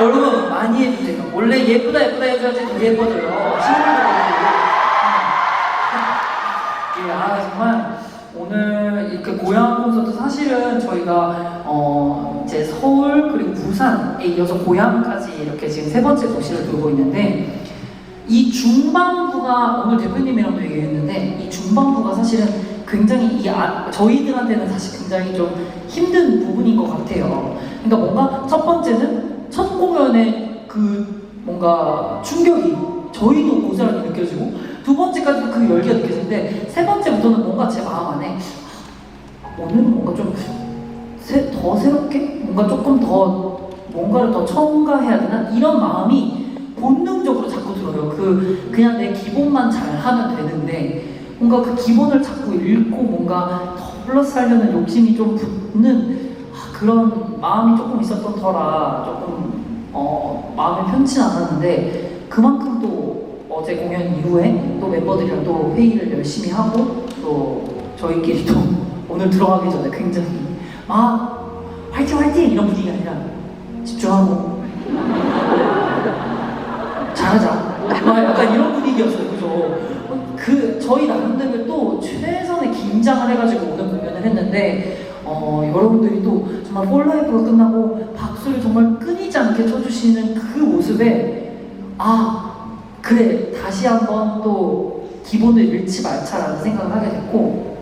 여러분 많이 해주세요. 원래 예쁘다 예쁘다 해줘야지 더 예뻐져요. 예, 아 정말 오늘 이렇게 고향 콘서트 사실은 저희가 어 이제 서울 그리고 부산에 이어서 고향까지 이렇게 지금 세 번째 도시를 돌고 있는데 이 중반부가 오늘 대표님이랑도 얘기했는데 이 중반부가 사실은 굉장히 이 아, 저희들한테는 사실 굉장히 좀 힘든 부분인 것 같아요. 그러니까 뭔가 첫 번째는 첫 공연의 그 뭔가 충격이 저희도 고스란히 느껴지고 두 번째까지도 그 열기가 느껴지는데 세 번째부터는 뭔가 제 마음 안에 아, 오늘은 뭔가 좀 더 새롭게 뭔가 조금 더 뭔가를 더 첨가해야 되나 이런 마음이 본능적으로 자꾸 들어요. 그 그냥 내 기본만 잘 하면 되는데 뭔가 그 기본을 자꾸 읽고 뭔가 더 플러스 하려는 욕심이 좀 붙는 아, 그런 마음이 조금 있었던 터라 조금 어, 마음이 편치 않았는데 그만큼 또 어제 공연 이후에 또 멤버들이랑 또 회의를 열심히 하고 또 저희끼리 또 오늘 들어가기 전에 굉장히 막 화이팅 화이팅 이런 분위기가 아니라 집중하고 잘하자. 막 약간 이런 분위기였어요. 그죠? 그, 저희 나름대로 또 최선의 긴장을 해가지고 오늘 공연을 했는데, 어, 여러분들이 또 정말 폴라이브가 끝나고 박수를 정말 끊이지 않게 쳐주시는 그 모습에, 아, 그래, 다시 한번 또 기본을 잃지 말자라는 생각을 하게 됐고,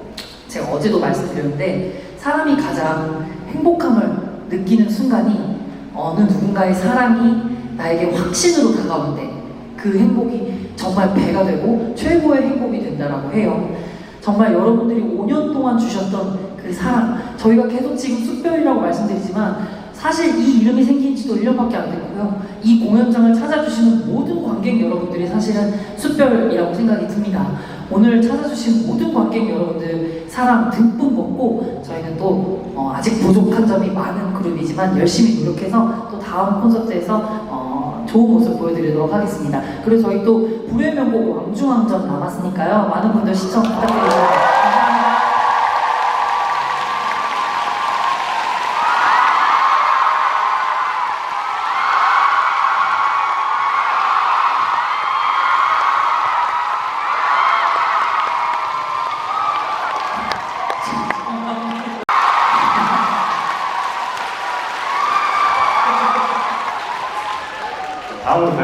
제가 어제도 말씀드렸는데, 사람이 가장 행복함을 느끼는 순간이 어느 누군가의 사랑이 나에게 확신으로 다가오는데 그 행복이 정말 배가 되고 최고의 행복이 된다라고 해요. 정말 여러분들이 5년 동안 주셨던 그 사랑, 저희가 계속 지금 숯별이라고 말씀드리지만 사실 이 이름이 생긴 지도 1년밖에 안 됐고요. 이 공연장을 찾아주시는 모든 관객 여러분들이 사실은 숯별이라고 생각이 듭니다. 오늘 찾아주신 모든 관객 여러분들 사랑 듬뿍 먹고 저희는 또 어, 아직 부족한 점이 많은 그룹이지만 열심히 노력해서 또 다음 콘서트에서 어, 좋은 모습 보여드리도록 하겠습니다. 그리고 저희 또 불의 명곡 왕중왕전 남았으니까요. 많은 분들 시청 부탁드립니다. All in favor?